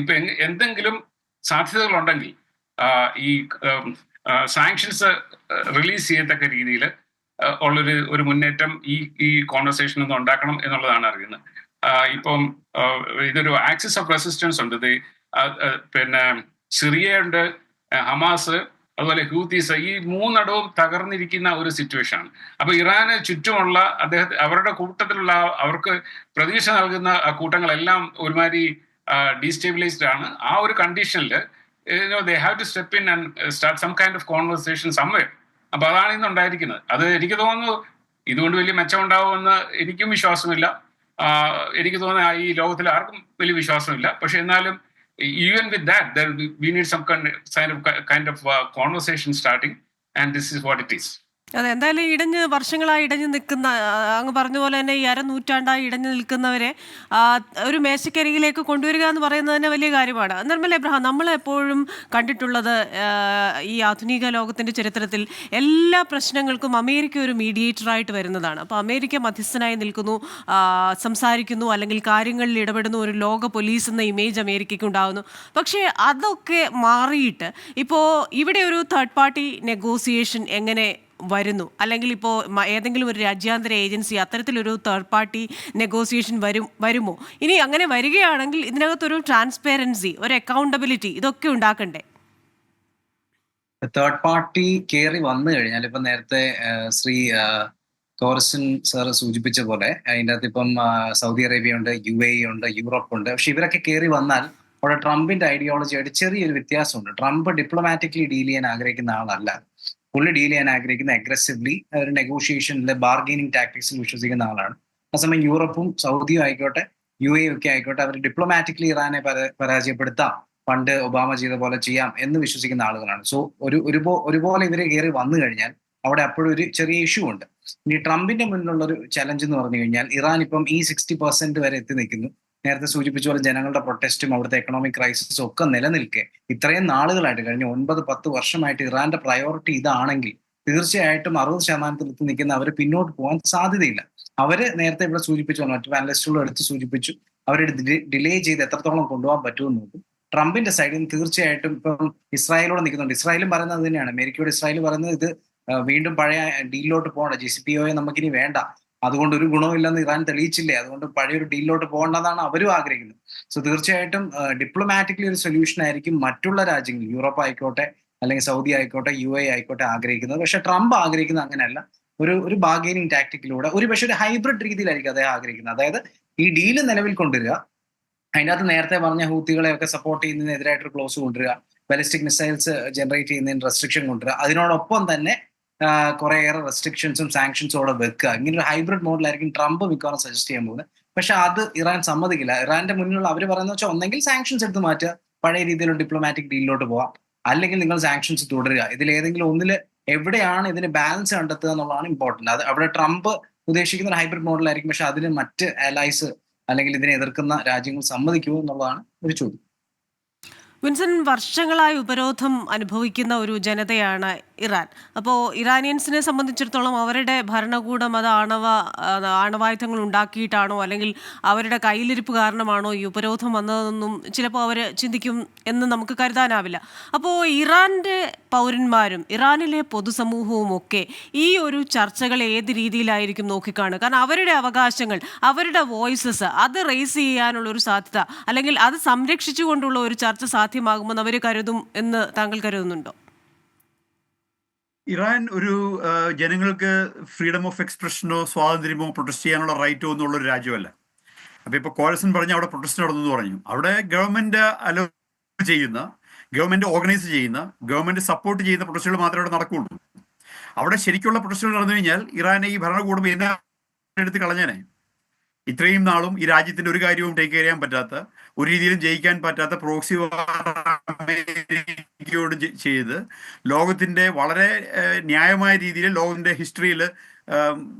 ഇപ്പൊ എന്തെങ്കിലും സാധ്യതകളുണ്ടെങ്കിൽ ഈ സാങ്ഷൻസ് റിലീസ് ചെയ്യത്തക്ക രീതിയിൽ ഉള്ളൊരു ഒരു മുന്നേറ്റം ഈ ഈ കോൺവെർസേഷനിൽ നിന്ന് ഉണ്ടാക്കണം എന്നുള്ളതാണ് അറിയുന്നത്. ഇപ്പം ഇതൊരു ആക്സിസ് ഓഫ് റെസിസ്റ്റൻസ് ഉണ്ട്. ഇത് പിന്നെ സിറിയ ഉണ്ട് ഹമാസ് അതുപോലെ ഹൂത്തീസ് ഈ മൂന്നിടവും തകർന്നിരിക്കുന്ന ഒരു സിറ്റുവേഷൻ ആണ്. അപ്പൊ ഇറാന് ചുറ്റുമുള്ള അദ്ദേഹത്തെ അവരുടെ കൂട്ടത്തിലുള്ള അവർക്ക് പ്രതീക്ഷ നൽകുന്ന കൂട്ടങ്ങളെല്ലാം ഒരുമാതിരി ഡീസ്റ്റേബിലൈസ്ഡ് ആണ്. ആ ഒരു കണ്ടീഷനിൽ they have to step in and start some kind of conversation someway അപ്പൊ അതാണ് ഇന്ന് ഉണ്ടായിരിക്കുന്നത്. അത് എനിക്ക് തോന്നുന്നു ഇതുകൊണ്ട് വലിയ മെച്ചം ഉണ്ടാവുമെന്ന് എനിക്കും വിശ്വാസമില്ല. എനിക്ക് തോന്നുന്നു ഈ ലോകത്തിൽ ആർക്കും വലിയ വിശ്വാസമില്ല. പക്ഷെ എന്നാലും even with that we need some kind of conversation starting and this is what it is അതെ എന്തായാലും ഇടഞ്ഞ് വർഷങ്ങളായി ഇടഞ്ഞു നിൽക്കുന്ന അങ്ങ് പറഞ്ഞ പോലെ തന്നെ ഈ അരനൂറ്റാണ്ടായി ഇടഞ്ഞു നിൽക്കുന്നവരെ ഒരു മേശക്കരികിലേക്ക് കൊണ്ടുവരിക എന്ന് പറയുന്നത് തന്നെ വലിയ കാര്യമാണ്. നിർമ്മല എബ്രഹാം നമ്മൾ എപ്പോഴും കണ്ടിട്ടുള്ളത് ഈ ആധുനിക ലോകത്തിന്റെ ചരിത്രത്തിൽ എല്ലാ പ്രശ്നങ്ങൾക്കും അമേരിക്ക ഒരു മീഡിയേറ്ററായിട്ട് വരുന്നതാണ്. അപ്പോൾ അമേരിക്ക മധ്യസ്ഥനായി നിൽക്കുന്നു സംസാരിക്കുന്നു അല്ലെങ്കിൽ കാര്യങ്ങളിൽ ഇടപെടുന്നു ഒരു ലോക പോലീസ് എന്ന ഇമേജ് അമേരിക്കയ്ക്ക് ഉണ്ടാകുന്നു പക്ഷേ അതൊക്കെ മാറിയിട്ട് ഇപ്പോൾ ഇവിടെ ഒരു തേർഡ് പാർട്ടി നെഗോസിയേഷൻ എങ്ങനെ വരുന്നു. അല്ലെങ്കിൽ ഇപ്പോൾ ഏതെങ്കിലും ഒരു രാജ്യാന്തര ഏജൻസി അത്തരത്തിലൊരു തേർഡ് പാർട്ടി നെഗോസിയേഷൻ വരും വരുമോ? ഇനി അങ്ങനെ വരികയാണെങ്കിൽ ഇതിനകത്തൊരു ട്രാൻസ്പെറൻസി ഒരു അക്കൗണ്ടബിലിറ്റി ഇതൊക്കെ ഉണ്ടാക്കണ്ടേ? തേർഡ് പാർട്ടി കയറി വന്നു കഴിഞ്ഞാൽ ഇപ്പം നേരത്തെ ശ്രീ കോറസൻ സാർ സൂചിപ്പിച്ച പോലെ അതിന്റെ അകത്ത് ഇപ്പം സൗദി അറേബ്യ ഉണ്ട് യു എ ഉണ്ട് യൂറോപ്പ് ഉണ്ട്. പക്ഷെ ഇവരൊക്കെ കയറി വന്നാൽ അവിടെ ട്രംപിന്റെ ഐഡിയോളജി ആയിട്ട് ചെറിയൊരു വ്യത്യാസമുണ്ട്. ട്രംപ് ഡിപ്ലോമാറ്റിക്കലി ഡീൽ ചെയ്യാൻ ആഗ്രഹിക്കുന്ന ആളല്ല. പുള്ളി ഡീൽ ചെയ്യാൻ ആഗ്രഹിക്കുന്ന അഗ്രസീവ്ലി ഒരു നെഗോഷിയേഷനിലെ ബാർഗെയിനിങ് ടാക്ടിക്സിൽ വിശ്വസിക്കുന്ന ആളാണ്. ആ സമയം യൂറോപ്പും സൗദിയും ആയിക്കോട്ടെ യു എ ഒക്കെ ആയിക്കോട്ടെ അവർ ഡിപ്ലോമാറ്റിക്കലി ഇറാനെ പരാ- പരാജയപ്പെടുത്താം പണ്ട് ഒബാമ ചെയ്ത പോലെ ചെയ്യാം എന്ന് വിശ്വസിക്കുന്ന ആളുകളാണ്. സോ ഒരു ഒരുപോ ഒരുപോലെ ഇവരെ കയറി വന്നു കഴിഞ്ഞാൽ അവിടെ അപ്പോഴും ഒരു ചെറിയ ഇഷ്യൂ ഉണ്ട്. ഇനി ട്രംപിന്റെ മുന്നിലുള്ള ഒരു ചലഞ്ച് എന്ന് പറഞ്ഞു കഴിഞ്ഞാൽ ഇറാൻ ഇപ്പം ഈ സിക്സ്റ്റി പെർസെന്റ് വരെ എത്തി നിൽക്കുന്നു. നേരത്തെ സൂചിപ്പിച്ച പോലെ ജനങ്ങളുടെ പ്രൊട്ടസ്റ്റും അവിടുത്തെ എക്കണോമിക് ക്രൈസിസും ഒക്കെ നിലനിൽക്കെ. ഇത്രയും നാളുകളായിട്ട് കഴിഞ്ഞ ഒൻപത് പത്ത് വർഷമായിട്ട് ഇറാന്റെ പ്രയോറിറ്റി ഇതാണെങ്കിൽ തീർച്ചയായിട്ടും അറുപത് ശതമാനത്തിൽ എത്തി നിൽക്കുന്ന അവർ പിന്നോട്ട് പോകാൻ സാധ്യതയില്ല. അവർ നേരത്തെ ഇവിടെ സൂചിപ്പിച്ചു മറ്റു പാനലിസ്റ്റുകളും എടുത്ത് സൂചിപ്പിച്ചു അവരുടെ ഡിലേ ചെയ്ത് എത്രത്തോളം കൊണ്ടുപോകാൻ പറ്റുമെന്ന് നോക്കും. ട്രംപിന്റെ സൈഡിൽ നിന്ന് തീർച്ചയായിട്ടും ഇപ്പം ഇസ്രായേലോട് നിൽക്കുന്നുണ്ട്. ഇസ്രായേലും പറയുന്നത് തന്നെയാണ്. അമേരിക്കയോട് ഇസ്രായേൽ പറയുന്നത് ഇത് വീണ്ടും പഴയ ഡീലിലോട്ട് പോകണ്ട ജി സി പി ഒയെ നമുക്കിനി വേണ്ട. അതുകൊണ്ട് ഒരു ഗുണമില്ലെന്ന് ഇറാൻ തെളിയിച്ചില്ലേ? അതുകൊണ്ട് പഴയൊരു ഡീലിലോട്ട് പോകേണ്ടതാണ് അവരും ആഗ്രഹിക്കുന്നത്. സോ തീർച്ചയായിട്ടും ഡിപ്ലോമാറ്റിക്കലി ഒരു സൊല്യൂഷൻ ആയിരിക്കും മറ്റുള്ള രാജ്യങ്ങൾ യൂറോപ്പ് ആയിക്കോട്ടെ അല്ലെങ്കിൽ സൗദി ആയിക്കോട്ടെ യു എ ആയിക്കോട്ടെ ആഗ്രഹിക്കുന്നത്. പക്ഷെ ട്രംപ് ആഗ്രഹിക്കുന്നത് അങ്ങനെയല്ല. ഒരു ഒരു ബാർഗെയിനിങ് ടാക്ടിക്കിലൂടെ ഒരു പക്ഷെ ഒരു ഹൈബ്രിഡ് രീതിയിലായിരിക്കും അദ്ദേഹം ആഗ്രഹിക്കുന്നത്. അതായത് ഈ ഡീൽ നിലവിൽ കൊണ്ടുവരിക അതിന്റെ അകത്ത് നേരത്തെ പറഞ്ഞ ഹൂത്തികളെ ഒക്കെ സപ്പോർട്ട് ചെയ്യുന്നതിനെതിരായിട്ടൊരു ക്ലോസ് കൊണ്ടുവരിക ബാലിസ്റ്റിക് മിസൈൽസ് ജനറേറ്റ് ചെയ്യുന്നതിന് റെസ്ട്രിക്ഷൻ കൊണ്ടുവരിക അതിനോടൊപ്പം തന്നെ കുറേയേറെ റെസ്ട്രിക്ഷൻസും സാങ്ഷൻസും അവിടെ വെക്കുക. ഇങ്ങനെ ഒരു ഹൈബ്രിഡ് മോഡലായിരിക്കും ട്രംപ് മിക്കവാറും സജസ്റ്റ് ചെയ്യാൻ പോകുന്നത്. പക്ഷെ അത് ഇറാൻ സമ്മതിക്കില്ല. ഇറാന്റെ മുന്നിലുള്ള അവർ പറയുന്നത് വെച്ചാൽ ഒന്നെങ്കിൽ സാങ്ഷൻസ് എടുത്ത് മാറ്റുക. പഴയ രീതിയിലുള്ള ഡിപ്ലോമാറ്റിക് ഡീലിലോട്ട് പോവാം. അല്ലെങ്കിൽ നിങ്ങൾ സാങ്ഷൻസ് തുടരുക. ഇതിൽ ഏതെങ്കിലും ഒന്നിൽ എവിടെയാണ് ഇതിന് ബാലൻസ് കണ്ടെത്തുക എന്നുള്ളതാണ് ഇമ്പോർട്ടന്റ് അത് അവിടെ ട്രംപ് ഉദ്ദേശിക്കുന്ന ഒരു ഹൈബ്രിഡ് മോഡലായിരിക്കും പക്ഷെ അതിന് മറ്റ് അലൈസ് അല്ലെങ്കിൽ ഇതിനെ എതിർക്കുന്ന രാജ്യങ്ങൾ സമ്മതിക്കുമോ എന്നുള്ളതാണ് ഒരു ചോദ്യം. വിൻസൻ വർഷങ്ങളായി ഉപരോധം അനുഭവിക്കുന്ന ഒരു ജനതയാണ് ഇറാൻ. അപ്പോൾ ഇറാനിയൻസിനെ സംബന്ധിച്ചിടത്തോളം അവരുടെ ഭരണകൂടം അത് ആണവ ആണവായുധങ്ങൾ ഉണ്ടാക്കിയിട്ടാണോ അല്ലെങ്കിൽ അവരുടെ കയ്യിലിരിപ്പ് കാരണമാണോ ഈ ഉപരോധം വന്നതെന്നും ചിലപ്പോൾ അവർ ചിന്തിക്കും എന്ന് നമുക്ക് കരുതാനാവില്ല. അപ്പോൾ ഇറാന്റെ പൗരന്മാരും ഇറാനിലെ പൊതുസമൂഹവും ഒക്കെ ഈ ഒരു ചർച്ചകൾ ഏത് രീതിയിലായിരിക്കും നോക്കിക്കാണുക? കാരണം അവരുടെ അവകാശങ്ങൾ അവരുടെ വോയിസസ് അത് റേസ് ചെയ്യാനുള്ള ഒരു സാധ്യത അല്ലെങ്കിൽ അത് സംരക്ഷിച്ചുകൊണ്ടുള്ള ഒരു ചർച്ച സാധ്യമാകുമെന്ന് അവർ കരുതും എന്ന് താങ്കൾ കരുതുന്നുണ്ടോ? ഇറാൻ ഒരു ജനങ്ങൾക്ക് ഫ്രീഡം ഓഫ് എക്സ്പ്രഷനോ സ്വാതന്ത്ര്യമോ പ്രൊട്ടസ്റ്റ് ചെയ്യാനുള്ള റൈറ്റോ എന്നുള്ള ഒരു രാജ്യമല്ല. അപ്പൊ ഇപ്പൊ കോലസൻ പറഞ്ഞ അവിടെ പ്രൊട്ടസ്റ്റ് നടന്നു പറഞ്ഞു. അവിടെ ഗവൺമെന്റ് അലോ ചെയ്യുന്ന ഗവൺമെന്റ് ഓർഗനൈസ് ചെയ്യുന്ന ഗവൺമെന്റ് സപ്പോർട്ട് ചെയ്യുന്ന പ്രൊട്ടസ്റ്റുകൾ മാത്രമേ അവിടെ നടക്കുകയുള്ളൂ. അവിടെ ശരിക്കുള്ള പ്രൊട്ടസ്റ്റുകൾ നടന്നു കഴിഞ്ഞാൽ ഇറാനെ ഈ ഭരണകൂടം എന്നെ എടുത്ത് കളഞ്ഞേനെ. ഇത്രയും നാളും ഈ രാജ്യത്തിന്റെ ഒരു കാര്യവും ടേക്ക് ചെയ്യാൻ പറ്റാത്ത ഒരു രീതിയിലും ജയിക്കാൻ പറ്റാത്ത പ്രോക്സി അമേരിക്കയോട് ചെയ്ത് ലോകത്തിന്റെ വളരെ ന്യായമായ രീതിയിൽ ലോകത്തിന്റെ ഹിസ്റ്ററിയിൽ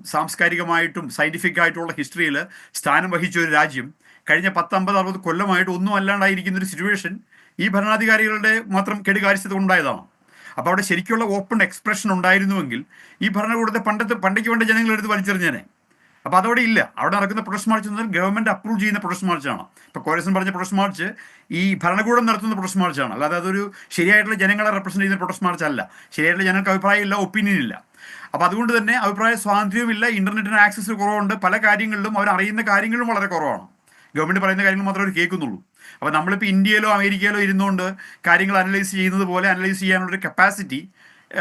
സാംസ്കാരികമായിട്ടും സയന്റിഫിക് ആയിട്ടുള്ള ഹിസ്റ്ററിയിൽ സ്ഥാനം വഹിച്ച ഒരു രാജ്യം കഴിഞ്ഞ പത്തമ്പത് അറുപത് കൊല്ലമായിട്ട് ഒന്നും അല്ലാണ്ടായിരിക്കുന്ന ഒരു സിറ്റുവേഷൻ ഈ ഭരണാധികാരികളുടെ മാത്രം കെടുകാര്യസ്ഥത ഉണ്ടായതാണ് അപ്പൊ അവിടെ ശരിക്കുള്ള ഓപ്പൺ എക്സ്പ്രഷൻ ഉണ്ടായിരുന്നുവെങ്കിൽ ഈ ഭരണകൂടത്തെ പണ്ടത്തെ പണ്ടേക്ക് വേണ്ട ജനങ്ങൾ എടുത്ത് വലിച്ചെറിഞ്ഞേനെ. അപ്പൊ അതവിടെ ഇല്ല. അവിടെ നടക്കുന്ന പ്രൊട്ടസ്റ്റ് മാർച്ച് എന്നാൽ ഗവൺമെന്റ് അപ്രൂവ് ചെയ്യുന്ന പ്രൊട്ടസ്റ്റ് മാർച്ചാണ് ഇപ്പൊ കോരസൻ പറഞ്ഞ പ്രൊട്ടസ്റ്റ് മാർച്ച് ഈ ഭരണകൂടം നടത്തുന്ന പ്രൊട്ടസ്റ്റ് മാർച്ചാണ് അല്ലാതെ അതൊരു ശരിയായിട്ടുള്ള ജനങ്ങളെ റെപ്രസെന്റ് ചെയ്യുന്ന പ്രൊട്ടസ്റ്റ് മാർച്ച് അല്ല. ശരിയായിട്ടുള്ള ജനങ്ങൾക്ക് അഭിപ്രായം ഇല്ല ഒപ്പീനിയൻ ഇല്ല. അപ്പോൾ അതുകൊണ്ട് തന്നെ അഭിപ്രായ സ്വാതന്ത്ര്യവും ഇല്ല ഇന്റർനെറ്റിന് ആക്സസ് കുറവുണ്ട്. പല കാര്യങ്ങളിലും അവർ അറിയുന്ന കാര്യങ്ങളും വളരെ കുറവാണ്. ഗവൺമെന്റ് പറയുന്ന കാര്യങ്ങൾ മാത്രമേ അവർ കേൾക്കുന്നുള്ളൂ. അപ്പൊ നമ്മളിപ്പോൾ ഇന്ത്യയിലോ അമേരിക്കയിലോ ഇരുന്നുകൊണ്ട് കാര്യങ്ങൾ അനലൈസ് ചെയ്യുന്നത് പോലെ അനലൈസ് ചെയ്യാനുള്ള ഒരു കപ്പാസിറ്റി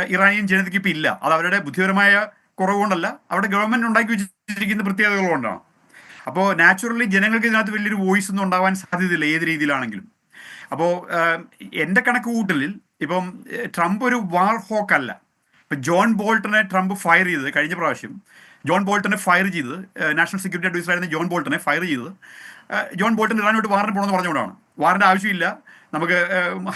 ഇറാനിയൻ ജനതയ്ക്ക് ഇപ്പം ഇല്ല. അത് അവരുടെ ബുദ്ധിപരമായ കുറവ് കൊണ്ടല്ല അവിടെ ഗവൺമെന്റ് ഉണ്ടാക്കി വെച്ചിരിക്കുന്ന പ്രത്യേകതകൾ കൊണ്ടാണ്. അപ്പോൾ നാച്ചുറലി ജനങ്ങൾക്ക് ഇതിനകത്ത് വലിയൊരു വോയിസ് ഒന്നും ഉണ്ടാവാൻ സാധ്യതയില്ല ഏത് രീതിയിലാണെങ്കിലും. അപ്പോൾ എന്റെ കണക്ക് കൂട്ടലിൽ ഇപ്പം ട്രംപ് ഒരു വാർ ഹോക്ക് അല്ല. ഇപ്പം ജോൺ ബോൾട്ടനെ ട്രംപ് ഫയർ ചെയ്തത് കഴിഞ്ഞ പ്രാവശ്യം ജോൺ ബോൾട്ടനെ ഫയർ ചെയ്തത് നാഷണൽ സെക്യൂരിറ്റി അഡ്വൈസർ ആയിരുന്ന ജോൺ ബോൾട്ടനെ ഫയർ ചെയ്തത് ഏഹ്, ജോൺ ബോൾട്ടൻ ഇറാനോട്ട് വാറിന് പോകണമെന്ന് പറഞ്ഞുകൊണ്ടാണ്. വാറിന്റെ ആവശ്യമില്ല നമുക്ക്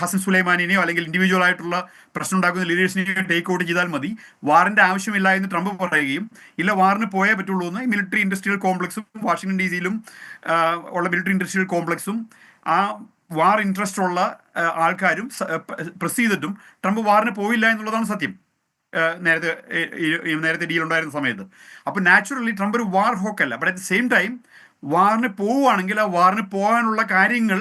ഹസൻ സുലൈമാനിനെയോ അല്ലെങ്കിൽ ഇൻഡിവിജ്വൽ ആയിട്ടുള്ള പ്രശ്നം ഉണ്ടാക്കുന്ന ലീഡേഴ്സിനെയോ ടേക്ക് ഔട്ട് ചെയ്താൽ മതി. വാറിന്റെ ആവശ്യമില്ല എന്ന് ട്രംപ് പറയുകയും ഇല്ല വാറിന് പോയേ പറ്റുള്ളൂ എന്ന് മിലിറ്ററി ഇൻഡസ്ട്രിയൽ കോംപ്ലക്സും വാഷിംഗ്ടൺ ഡി സിയിലും ഉള്ള മിലിറ്ററി ഇൻഡസ്ട്രിയൽ കോംപ്ലക്സും ആ വാർ ഇൻട്രസ്റ്റ് ഉള്ള ആൾക്കാരും പ്രസ് ചെയ്തിട്ടും ട്രംപ് വാറിന് പോയില്ല എന്നുള്ളതാണ് സത്യം. നേരത്തെ നേരത്തെ ഡീൽ ഉണ്ടായിരുന്ന സമയത്ത്. അപ്പൊ നാച്ചുറലി ട്രംപ് ഒരു war ഹോക്കല്ല but at the same time വാറിന് പോവുകയാണെങ്കിൽ ആ വാറിന് പോകാനുള്ള കാര്യങ്ങൾ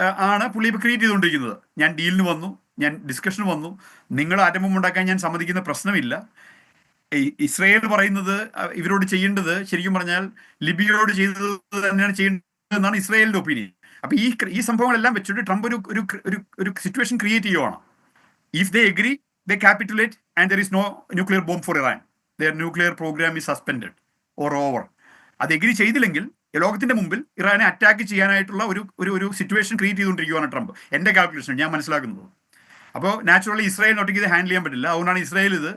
ആണ് പുള്ളി ഇപ്പോൾ ക്രിയേറ്റ് ചെയ്തുകൊണ്ടിരിക്കുന്നത്. ഞാൻ ഡീലിന് വന്നു ഞാൻ ഡിസ്കഷന് വന്നു. നിങ്ങൾ ആറ്റംബം ഉണ്ടാക്കാൻ ഞാൻ സമ്മതിക്കുന്ന പ്രശ്നമില്ല. ഇസ്രയേൽ പറയുന്നത് ഇവരോട് ചെയ്യേണ്ടത് ശരിക്കും പറഞ്ഞാൽ ലിബിയയോട് ചെയ്തത് തന്നെയാണ് ചെയ്യേണ്ടത് എന്നാണ് ഇസ്രയേലിന്റെ ഒപ്പീനിയൻ അപ്പൊ ഈ ഈ സംഭവങ്ങളെല്ലാം വെച്ചിട്ട് ട്രംപ് ഒരു ഒരു ഒരു സിറ്റുവേഷൻ ക്രിയേറ്റ് ചെയ്യുവാണ്. If they agree they capitulate and there is no nuclear bomb for Iran their nuclear program is suspend or over അത് എഗ്രി ചെയ്തില്ലെങ്കിൽ ലോകത്തിന്റെ മുമ്പിൽ ഇറാനെ അറ്റാക്ക് ചെയ്യാനായിട്ടുള്ള ഒരു ഒരു ഒരു സിറ്റുവേഷൻ ക്രിയേറ്റ് ചെയ്തുകൊണ്ടിരിക്കുകയാണ് ട്രംപ്. എന്റെ കാൽക്കുലേഷൻ ഞാൻ മനസ്സിലാക്കുന്നത്. അപ്പോൾ നാച്ചുറലി ഇസ്രായേൽ ഒറ്റയ്ക്ക് ഇത് ഹാൻഡിൽ ചെയ്യാൻ പറ്റില്ല. അതുകൊണ്ടാണ് ഇസ്രായേൽ ഇത്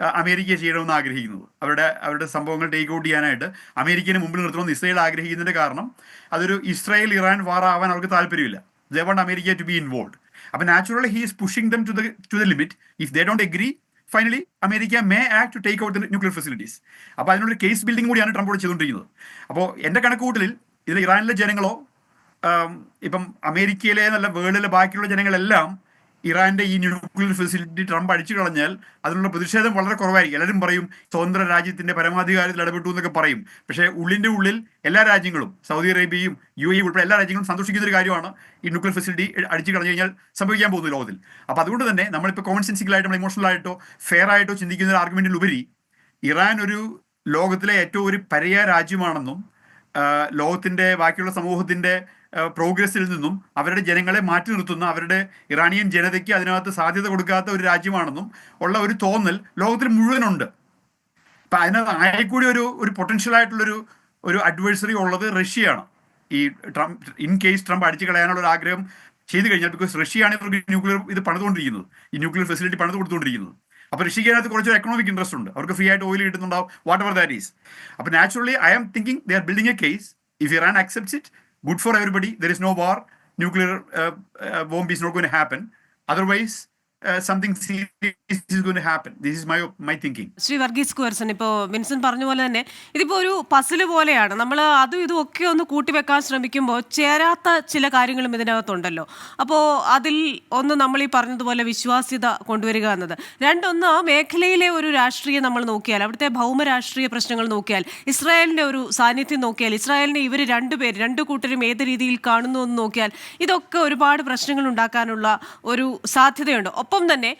അമേരിക്ക ചെയ്യണമെന്ന് ആഗ്രഹിക്കുന്നത്. അവരുടെ അവരുടെ സംഭവങ്ങൾ ടേക്ക് ഔട്ട് ചെയ്യാനായിട്ട് അമേരിക്കനെ മുമ്പിൽ നിർത്തണമെന്ന് ഇസ്രായേൽ ആഗ്രഹിക്കുന്നതിന്റെ കാരണം അതൊരു ഇസ്രായേൽ ഇറാൻ വാർ ആവാൻ അവർക്ക് താല്പര്യമില്ല. They want America to be involve അപ്പോൾ naturally he is pushing them to the to the limit if they don't agree finally America may act to take out the nuclear facilities അപ്പോൾ അതിനൊരു case building കൂടിയാണ് Trump ഇവിടെ ചെയ്തുകൊണ്ടിരിക്കുന്നത്. അപ്പോൾ എന്റെ കണക്കുകൂട്ടലിൽ ഇതിൽ ഇറാനിലെ ജനങ്ങളോ ഇപ്പം അമേരിക്കയിലെ നല്ല വേൾഡിലെ ബാക്കിയുള്ള ജനങ്ങളെല്ലാം ഇറാന്റെ ഈ ന്യൂക്ലിയർ ഫെസിലിറ്റി ട്രംപ് അടിച്ചു കളഞ്ഞാൽ അതിനുള്ള പ്രതിഷേധം വളരെ കുറവായിരിക്കും. എല്ലാവരും പറയും സ്വതന്ത്ര രാജ്യത്തിന്റെ പരമാധികാരത്തിൽ ഇടപെട്ടു എന്നൊക്കെ പറയും. പക്ഷേ ഉള്ളിന്റെ ഉള്ളിൽ എല്ലാ രാജ്യങ്ങളും സൗദി അറേബ്യയും യു എ ഉൾപ്പെടെ എല്ലാ രാജ്യങ്ങളും സന്തോഷിക്കുന്ന ഒരു കാര്യമാണ് ഈ ന്യൂക്ലിയർ ഫെസിലിറ്റി അടിച്ചു കളഞ്ഞു കഴിഞ്ഞാൽ സംഭവിക്കാൻ പോകുന്നു ലോകത്തിൽ. അപ്പൊ അതുകൊണ്ട് തന്നെ നമ്മളിപ്പോൾ കോമൺ സെൻസിക്കലായിട്ട് നമ്മൾ ഇമോഷണൽ ആയിട്ടോ ഫെയർ ആയിട്ടോ ചിന്തിക്കുന്ന ഒരു ആർഗ്യുമെന്റിൽ ഉപരി ഇറാൻ ഒരു ലോകത്തിലെ ഏറ്റവും ഒരു പരയ രാജ്യമാണെന്നും ലോകത്തിന്റെ ബാക്കിയുള്ള സമൂഹത്തിന്റെ പ്രോഗ്രസിൽ നിന്നും അവരുടെ ജനങ്ങളെ മാറ്റി നിർത്തുന്ന അവരുടെ ഇറാനിയൻ ജനതയ്ക്ക് അതിനകത്ത് സാധ്യത കൊടുക്കാത്ത ഒരു രാജ്യമാണെന്നും ഉള്ള ഒരു തോന്നൽ ലോകത്തിൽ മുഴുവനുണ്ട്. അപ്പം അതിനകത്ത് ആയിക്കൂടി ഒരു ഒരു പൊട്ടൻഷ്യൽ ആയിട്ടുള്ളൊരു ഒരു അഡ്വേഴ്സറി ഉള്ളത് റഷ്യയാണ്. ഈ ട്രംപ് ഇൻ കേസ് ട്രംപ് അടിച്ചു കളയാനുള്ള ഒരു ആഗ്രഹം ചെയ്തു കഴിഞ്ഞാൽ ബിക്കോസ് റഷ്യയാണ് ഇവർക്ക് ന്യൂക്ലിയർ ഇത് പണിതുകൊണ്ടിരിക്കുന്നത്. ഈ ന്യൂക്ലിയർ ഫെസിലിറ്റി പണിത് കൊടുത്തുകൊണ്ടിരിക്കുന്നത്. അപ്പൊ റഷ്യക്ക് അതിനകത്ത് കുറച്ചൊരു എക്കണോമിക് ഇൻട്രസ്റ്റ് ഉണ്ട്. അവർക്ക് ഫ്രീ ആയിട്ട് ഓയിൽ കിട്ടുന്നുണ്ടാവും വാട്ട് എവർ ദാറ്റ് ഈസ് അപ്പൊ naturally I am thinking they are building a case if Iran accepts it good for everybody. There is no war. Nuclear uh, uh, bomb is not going to happen. Otherwise, to happen. This is my my thinking. Shri Varghese Korason ഇപ്പോൾ വിൻസൻ പറഞ്ഞ പോലെ തന്നെ ഇതിപ്പോൾ ഒരു puzzle പോലെയാണ് നമ്മൾ അതും ഇതും ഒക്കെ ഒന്ന് കൂട്ടിവെക്കാൻ ശ്രമിക്കുമ്പോൾ ചേരാത്ത ചില കാര്യങ്ങളും ഇതിനകത്തുണ്ടല്ലോ അപ്പോൾ അതിൽ ഒന്ന് നമ്മൾ ഈ പറഞ്ഞതുപോലെ വിശ്വാസ്യത കൊണ്ടുവരിക എന്നത് രണ്ടൊന്ന് മേഖലയിലെ ഒരു രാഷ്ട്രീയം നമ്മൾ നോക്കിയാൽ അവിടുത്തെ ഭൗമ രാഷ്ട്രീയ പ്രശ്നങ്ങൾ നോക്കിയാൽ ഇസ്രായേലിന്റെ ഒരു സാന്നിധ്യം നോക്കിയാൽ ഇസ്രായേലിനെ ഇവർ രണ്ടുപേര് രണ്ടു കൂട്ടരും ഏത് രീതിയിൽ കാണുന്നു എന്ന് നോക്കിയാൽ ഇതൊക്കെ ഒരുപാട് പ്രശ്നങ്ങൾ ഉണ്ടാക്കാനുള്ള ഒരു സാധ്യതയുണ്ട് ഒപ്പം തന്നെ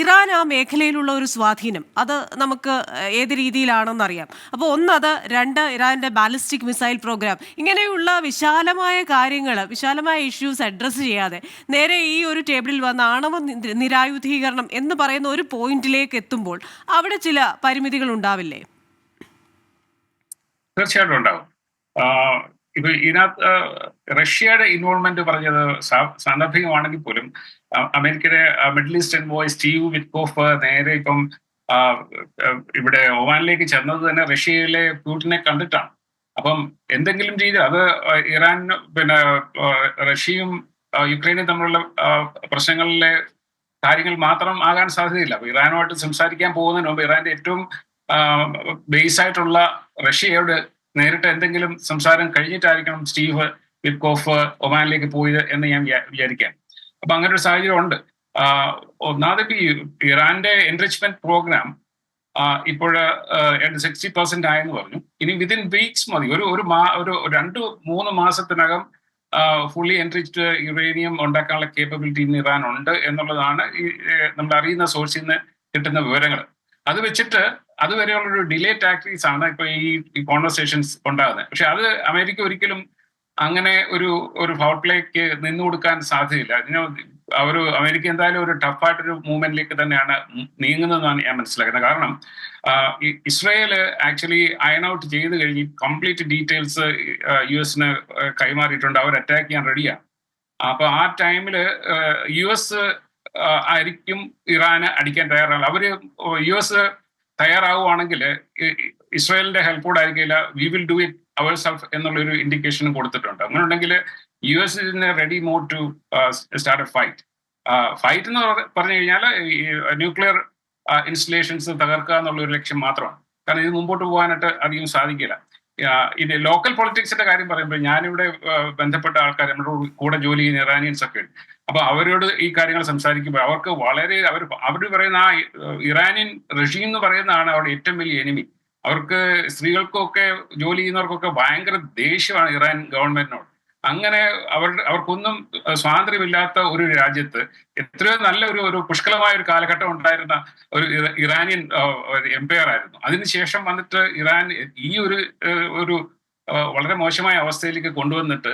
ഇറാൻ ആ മേഖലയിലുള്ള ഒരു സ്വാധീനം അത് നമുക്ക് ഏത് രീതിയിലാണെന്നറിയാം. അപ്പോൾ ഒന്നത് രണ്ട് ഇറാന്റെ ബാലിസ്റ്റിക് മിസൈൽ പ്രോഗ്രാം ഇങ്ങനെയുള്ള വിശാലമായ കാര്യങ്ങൾ വിശാലമായ ഇഷ്യൂസ് അഡ്രസ്സ് ചെയ്യാതെ നേരെ ഈ ഒരു ടേബിളിൽ വന്ന ആണവ നിരായുധീകരണം എന്ന് പറയുന്ന ഒരു പോയിന്റിലേക്ക് എത്തുമ്പോൾ അവിടെ ചില പരിമിതികൾ ഉണ്ടാവില്ലേ? തീർച്ചയായിട്ടും ഉണ്ടാവും. ഇപ്പൊ ഇതിനകത്ത് റഷ്യയുടെ ഇൻവോൾവ്മെന്റ് പറഞ്ഞത് സാന്ദർഭികമാണെങ്കിൽ പോലും അമേരിക്കയുടെ middle east envoy Steve Witkoff നേരെ ഇപ്പം ഇവിടെ ഒമാനിലേക്ക് ചെന്നത് തന്നെ റഷ്യയിലെ പ്യൂട്ടിനെ കണ്ടിട്ടാണ്. അപ്പം എന്തെങ്കിലും രീതി അത് ഇറാൻ പിന്നെ റഷ്യയും യുക്രൈനും തമ്മിലുള്ള പ്രശ്നങ്ങളിലെ കാര്യങ്ങൾ മാത്രം ആകാൻ സാധ്യതയില്ല. അപ്പൊ ഇറാനുമായിട്ട് സംസാരിക്കാൻ പോകുന്നതിന് മുമ്പ് ഇറാന്റെ ഏറ്റവും ബേസ് ആയിട്ടുള്ള റഷ്യയോട് നേരിട്ട് എന്തെങ്കിലും സംസാരം കഴിഞ്ഞിട്ടായിരിക്കണം സ്റ്റീവ് വിറ്റ്കോഫ് ഒമാനിലേക്ക് പോയത് എന്ന് ഞാൻ വിചാ- വിചാരിക്കാം അപ്പൊ അങ്ങനെ ഒരു സാഹചര്യം ഉണ്ട് ഒന്നാമത് ഇപ്പൊ ഇറാന്റെ എൻറിച്ച്മെന്റ് പ്രോഗ്രാം ഇപ്പോൾ സിക്സ്റ്റി പെർസെന്റ് ആയെന്ന് പറഞ്ഞു. ഇനി വിതിൻ വീക്സ് മതി. ഒരു ഒരു മാ ഒരു രണ്ട് മൂന്ന് മാസത്തിനകം ഫുള്ളി എൻറിച്ച്ഡ് യുറേനിയം ഉണ്ടാക്കാനുള്ള കേപ്പബിലിറ്റി ഇന്ന് ഇറാൻ ഉണ്ട് എന്നുള്ളതാണ് ഈ നമ്മൾ അറിയുന്ന സോഴ്സിൽ നിന്ന് കിട്ടുന്ന വിവരങ്ങൾ. അത് വെച്ചിട്ട് അതുവരെയുള്ള ഒരു ഡിലേ ടാക്ടീസ് ആണ് ഇപ്പൊ ഈ കോൺവെർസേഷൻസ് ഉണ്ടാകുന്നത്. പക്ഷെ അത് അമേരിക്ക ഒരിക്കലും അങ്ങനെ ഒരു ഒരു ഫൗൾ പ്ലേക്ക് നിന്നു കൊടുക്കാൻ സാധ്യതയില്ല. അതിന് അവർ അമേരിക്ക എന്തായാലും ഒരു ടഫായിട്ടൊരു മൂവ്മെന്റിലേക്ക് തന്നെയാണ് നീങ്ങുന്നതെന്നാണ് ഞാൻ മനസ്സിലാക്കുന്നത്. കാരണം ഇസ്രയേൽ ആക്ച്വലി അയൺ ഔട്ട് ചെയ്ത് കഴിഞ്ഞ് കംപ്ലീറ്റ് ഡീറ്റെയിൽസ് യു എസിന് കൈമാറിയിട്ടുണ്ട്. അവർ അറ്റാക്ക് ചെയ്യാൻ റെഡിയാണ് അപ്പൊ ആ ടൈമിൽ യു എസ് ആയിരിക്കും ഇറാന് അടിക്കാൻ തയ്യാറാണ്. അവർ യു എസ് തയ്യാറാവുകയാണെങ്കിൽ ഇസ്രയേലിന്റെ ഹെൽപ്പോടായിരിക്കില്ല വി വിൽ ഡു ഇറ്റ് അവർ സെൽഫ് എന്നുള്ള ഒരു ഇൻഡിക്കേഷനും കൊടുത്തിട്ടുണ്ട് അങ്ങനെ ഉണ്ടെങ്കിൽ U S is ready more to start a fight fight എന്ന് പറ- പറഞ്ഞു കഴിഞ്ഞാൽ ന്യൂക്ലിയർ ഇൻസ്റ്റലേഷൻസ് തകർക്കുക എന്നുള്ള ഒരു ലക്ഷ്യം മാത്രമാണ്. കാരണം ഇത് മുമ്പോട്ട് പോകാനായിട്ട് അധികം സാധിക്കില്ല. ഇത് ലോക്കൽ പൊളിറ്റിക്സിന്റെ കാര്യം പറയുമ്പോൾ ഞാനിവിടെ ബന്ധപ്പെട്ട ആൾക്കാർ നമ്മുടെ കൂടെ ജോലി ചെയ്യുന്ന ഇറാനിയൻസ് ഒക്കെ ഉണ്ട്. അപ്പൊ അവരോട് ഈ കാര്യങ്ങൾ സംസാരിക്കുമ്പോൾ അവർക്ക് വളരെ അവർ അവർ പറയുന്ന ആ ഇറാനിയൻ റഷീം എന്ന് പറയുന്നതാണ് അവിടെ ഏറ്റവും വലിയ എനിമി അവർക്ക് സ്ത്രീകൾക്കൊക്കെ ജോലി ചെയ്യുന്നവർക്കൊക്കെ ഭയങ്കര ദേഷ്യമാണ് ഇറാൻ ഗവൺമെന്റിനോട്. അങ്ങനെ അവർ അവർക്കൊന്നും സ്വാതന്ത്ര്യമില്ലാത്ത ഒരു രാജ്യത്ത് എത്രയോ നല്ല ഒരു ഒരു പുഷ്കലമായ ഒരു കാലഘട്ടം ഉണ്ടായിരുന്ന ഒരു ഇറാനിയൻ എംപയർ ആയിരുന്നു. അതിനുശേഷം വന്നിട്ട് ഇറാൻ ഈ ഒരു ഒരു വളരെ മോശമായ അവസ്ഥയിലേക്ക് കൊണ്ടുവന്നിട്ട്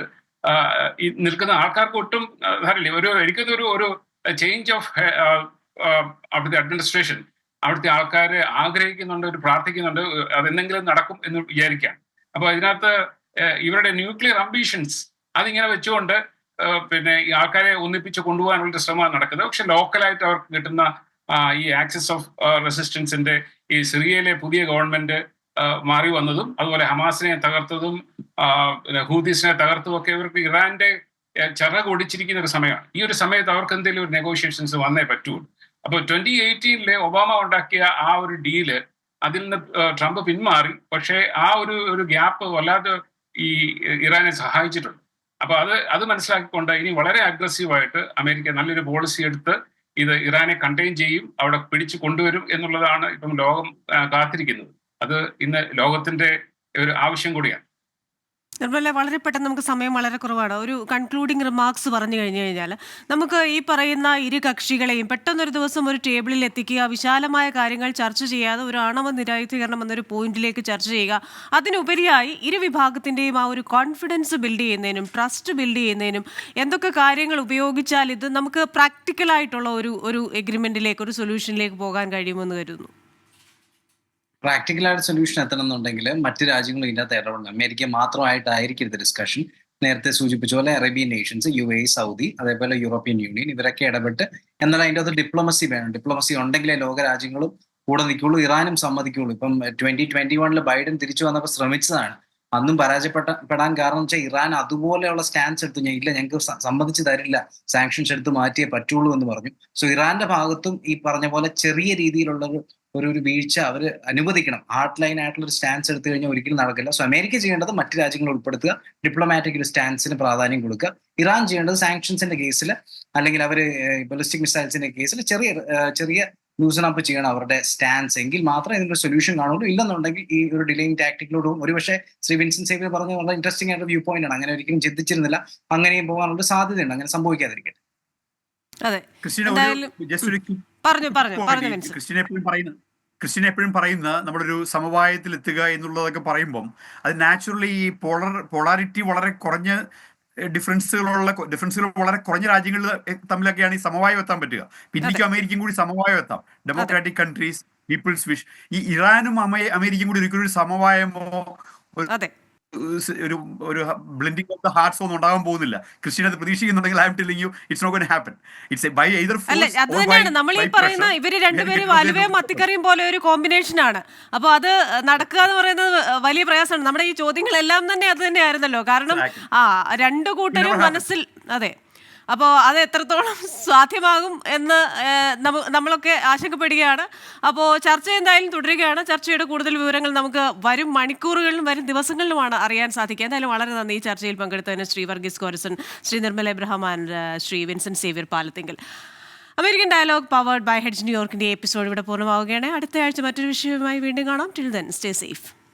ഈ നിൽക്കുന്ന ആൾക്കാർക്ക് ഒട്ടും ആഹ്, ഒരു എനിക്കതൊരു ഒരു ചേഞ്ച് ഓഫ് അഡ്മിനിസ്ട്രേഷൻ അവിടുത്തെ ആൾക്കാർ ആഗ്രഹിക്കുന്നുണ്ട് ഒരു പ്രാർത്ഥിക്കുന്നുണ്ട് അതെന്തെങ്കിലും നടക്കും എന്ന് വിചാരിക്കാം അപ്പൊ അതിനകത്ത് ഏഹ്, ഇവരുടെ ന്യൂക്ലിയർ അംബീഷൻസ് അതിങ്ങനെ വെച്ചുകൊണ്ട് പിന്നെ ഈ ആൾക്കാരെ ഒന്നിപ്പിച്ച് കൊണ്ടുപോകാനുള്ള ശ്രമമാണ് നടക്കുന്നത്. പക്ഷെ ലോക്കലായിട്ട് അവർക്ക് കിട്ടുന്ന ഈ ആക്സിസ് ഓഫ് റെസിസ്റ്റൻസിന്റെ ഈ സിറിയയിലെ പുതിയ ഗവൺമെന്റ് മാറി വന്നതും അതുപോലെ ഹമാസിനെ തകർത്തതും ഹൂദീസിനെ തകർത്തതും ഒക്കെ ഇവർക്ക് ഇറാന്റെ ചിറകൊടിച്ചിരിക്കുന്ന ഒരു സമയമാണ്. ഈ ഒരു സമയത്ത് അവർക്ക് എന്തെങ്കിലും ഒരു നെഗോഷിയേഷൻസ് വന്നേ പറ്റുള്ളൂ. അപ്പോൾ ട്വന്റി എയ്റ്റീനിലെ ഒബാമ ഉണ്ടാക്കിയ ആ ഒരു ഡീൽ അതിൽ നിന്ന് ട്രംപ് പിന്മാറി. പക്ഷേ ആ ഒരു ഒരു ഗ്യാപ്പ് വല്ലാതെ ഈ ഇറാനെ സഹായിച്ചിട്ടുണ്ട്. അപ്പൊ അത് അത് മനസ്സിലാക്കിക്കൊണ്ട് ഇനി വളരെ അഗ്രസീവായിട്ട് അമേരിക്ക നല്ലൊരു പോളിസി എടുത്ത് ഇത് ഇറാനെ കണ്ടെയ്ൻ ചെയ്യും അവിടെ പിടിച്ചു കൊണ്ടുവരും എന്നുള്ളതാണ് ഇപ്പം ലോകം കാത്തിരിക്കുന്നത്. അത് ഇന്ന് ലോകത്തിന്റെ ഒരു ആവശ്യം കൂടിയാണ്. നിർമ്മല വളരെ പെട്ടെന്ന് നമുക്ക് സമയം വളരെ കുറവാണ്. ഒരു കൺക്ലൂഡിംഗ് റിമാർക്സ് പറഞ്ഞു കഴിഞ്ഞു കഴിഞ്ഞാൽ നമുക്ക് ഈ പറയുന്ന ഇരു കക്ഷികളെയും പെട്ടെന്നൊരു ദിവസം ഒരു ടേബിളിൽ എത്തിക്കുക വിശാലമായ കാര്യങ്ങൾ ചർച്ച ചെയ്യാതെ ഒരു ആണവ നിരായുധീകരണം എന്നൊരു പോയിന്റിലേക്ക് ചർച്ച ചെയ്യുക അതിനുപരിയായി ഇരു വിഭാഗത്തിന്റെയും ആ ഒരു കോൺഫിഡൻസ് ബിൽഡ് ചെയ്യുന്നതിനും ട്രസ്റ്റ് ബിൽഡ് ചെയ്യുന്നതിനും എന്തൊക്കെ കാര്യങ്ങൾ ഉപയോഗിച്ചാൽ ഇത് നമുക്ക് പ്രാക്ടിക്കലായിട്ടുള്ള ഒരു ഒരു എഗ്രിമെന്റിലേക്ക് ഒരു സൊല്യൂഷനിലേക്ക് പോകാൻ കഴിയുമെന്ന് കരുതുന്നു. പ്രാക്ടിക്കൽ ആയിട്ട് സൊല്യൂഷൻ എത്തണമെന്നുണ്ടെങ്കിൽ മറ്റ് രാജ്യങ്ങളും ഇതിനകത്ത് ഇടപെടണം. അമേരിക്ക മാത്രമായിട്ടായിരിക്കരുത് ഡിസ്കഷൻ നേരത്തെ സൂചിപ്പിച്ച പോലെ Arabian nations U A Saudi അതേപോലെ യൂറോപ്യൻ യൂണിയൻ ഇവരൊക്കെ ഇടപെട്ട് എന്നാൽ അതിന്റെ അകത്ത് ഡിപ്ലോമസി വേണം. ഡിപ്ലോമസി ഉണ്ടെങ്കിലേ ലോക രാജ്യങ്ങളും കൂടെ നിൽക്കുള്ളൂ ഇറാനും സമ്മതിക്കുള്ളൂ ഇപ്പം ട്വന്റി ട്വന്റി വണ്ണിൽ ബൈഡൻ തിരിച്ചു വന്നപ്പോൾ ശ്രമിച്ചതാണ്. അന്നും പരാജയപ്പെട്ട പെടാൻ കാരണം വെച്ചാൽ ഇറാൻ അതുപോലെയുള്ള സ്റ്റാൻസ് എടുത്തു. ഞാൻ ഇല്ല ഞങ്ങൾക്ക് സമ്മതിച്ചു തരില്ല. സാങ്ഷൻസ് എടുത്ത് മാറ്റിയേ പറ്റുള്ളൂ എന്ന് പറഞ്ഞു. സോ ഇറാന്റെ ഭാഗത്തും ഈ പറഞ്ഞ പോലെ ചെറിയ രീതിയിലുള്ള ഒരു ഒരു ഒരു വീഴ്ച അവർ അനുവദിക്കണം. ഹാർട്ട് ലൈൻ ആയിട്ടുള്ള ഒരു സ്റ്റാൻസ് എടുത്തു കഴിഞ്ഞാൽ ഒരിക്കലും നടക്കില്ല. സോ അമേരിക്ക ചെയ്യേണ്ടത് മറ്റു രാജ്യങ്ങൾ ഉൾപ്പെടുത്തുക ഡിപ്ലോമാറ്റിക് ഒരു സ്റ്റാൻസിന് പ്രാധാന്യം കൊടുക്കുക. ഇറാൻ ചെയ്യേണ്ടത് സാങ്ഷൻസിന്റെ കേസിൽ അല്ലെങ്കിൽ അവർ ബലിസ്റ്റിക് മിസൈൽസിന്റെ കേസിൽ ചെറിയ ചെറിയ ലൂസൺ അപ്പ് ചെയ്യണം അവരുടെ സ്റ്റാൻസ് എങ്കിൽ മാത്രമേ ഇതിനൊരു സൊല്യൂഷൻ കാണുള്ളൂ ഇല്ലെന്നുണ്ടെങ്കിൽ ഈ ഒരു ഡിലേയിങ് ടാക്ടിക്കിലോടും ഒരുപക്ഷെ ശ്രീ വിൻസൻ സേവിയർ പറഞ്ഞ വളരെ ഇൻട്രസ്റ്റിംഗ് ആയിട്ട് വ്യൂ പോയിന്റ് ആണ്. അങ്ങനെ ഒരിക്കലും ചിന്തിച്ചിരുന്നില്ല. അങ്ങനെയും പോകാനുള്ള സാധ്യതയുണ്ട്. അങ്ങനെ സംഭവിക്കാതിരിക്കട്ടെ. അതെ. ക്രിസ്റ്റീന എന്തായാലും- ഒരു ജസ്റ്റ് ഒരു പറഞ്ഞു പറഞ്ഞു വിൻസൻ ക്രിസ്റ്റീന എപ്പോഴും പറയുന്ന. ക്രിസ്റ്റീന എപ്പോഴും പറയുന്ന നമ്മളൊരു സമവായത്തിൽ എത്തുക എന്നുള്ളതൊക്കെ പറയുമ്പം അത് നാച്ചുറലി ഈ പോളർ പോളാരിറ്റി വളരെ കുറഞ്ഞ ഡിഫറൻസുകളുള്ള ഡിഫറൻസുകൾ വളരെ കുറഞ്ഞ രാജ്യങ്ങളിൽ തമ്മിലൊക്കെയാണ് ഈ സമവായം എത്താൻ പറ്റുക. പിന്നെ അമേരിക്കയും കൂടി സമവായം എത്താം. ഡെമോക്രാറ്റിക് കൺട്രീസ് പീപ്പിൾസ് വിഷ് ഈ ഇറാനും അമേ- അമേരിക്കയും കൂടി ഒരിക്കലും ഒരു സമവായമോ ഒരു ഒരു ബ്ലെൻഡിങ് ഓഫ് ദ ഹാർട്ട്സ് ഒന്നും ഉണ്ടാകാൻ പോകുന്നില്ല. ക്രിസ്ത്യൻ അത് പ്രതീക്ഷിക്കുന്നുണ്ടെങ്കിൽ I'm telling you it's not going happen it's by either അല്ല അത് തന്നെയാണ്. നമ്മൾ ഈ പറയുന്ന ഇവർ രണ്ടുപേരും അലുവയും മത്തിക്കറിയും പോലെ ഒരു കോമ്പിനേഷൻ ആണ്. അപ്പോൾ അത് നടക്കുക എന്ന് പറയുന്നത് വലിയ പ്രയാസമാണ്. നമ്മുടെ ഈ ചോദ്യങ്ങളെല്ലാം തന്നെ അത് തന്നെയായിരുന്നല്ലോ. കാരണം ആ രണ്ടു കൂട്ടരും മനസ്സിൽ അതെ. അപ്പോൾ അത് എത്രത്തോളം സാധ്യമാകും എന്ന് നമ്മളൊക്കെ ആശങ്കപ്പെടുകയാണ്. അപ്പോൾ ചർച്ച എന്തായാലും തുടരുകയാണ്. ചർച്ചയുടെ കൂടുതൽ വിവരങ്ങൾ നമുക്ക് വരും മണിക്കൂറുകളിലും വരും ദിവസങ്ങളിലുമാണ് അറിയാൻ സാധിക്കുക. എന്തായാലും വളരെ നന്ദി ഈ ചർച്ചയിൽ പങ്കെടുത്തതിന് Shri Varghese Korason Shri Nirmala Abraham and Shri Vincent Xavier Palathingal. American dialogue powered by heads ന്യൂയോർക്കിന്റെ episode ഇവിടെ പൂർണമാവുകയാണ്. അടുത്ത ആഴ്ച മറ്റൊരു വിഷയവുമായി വീണ്ടും കാണാം. Till then stay safe.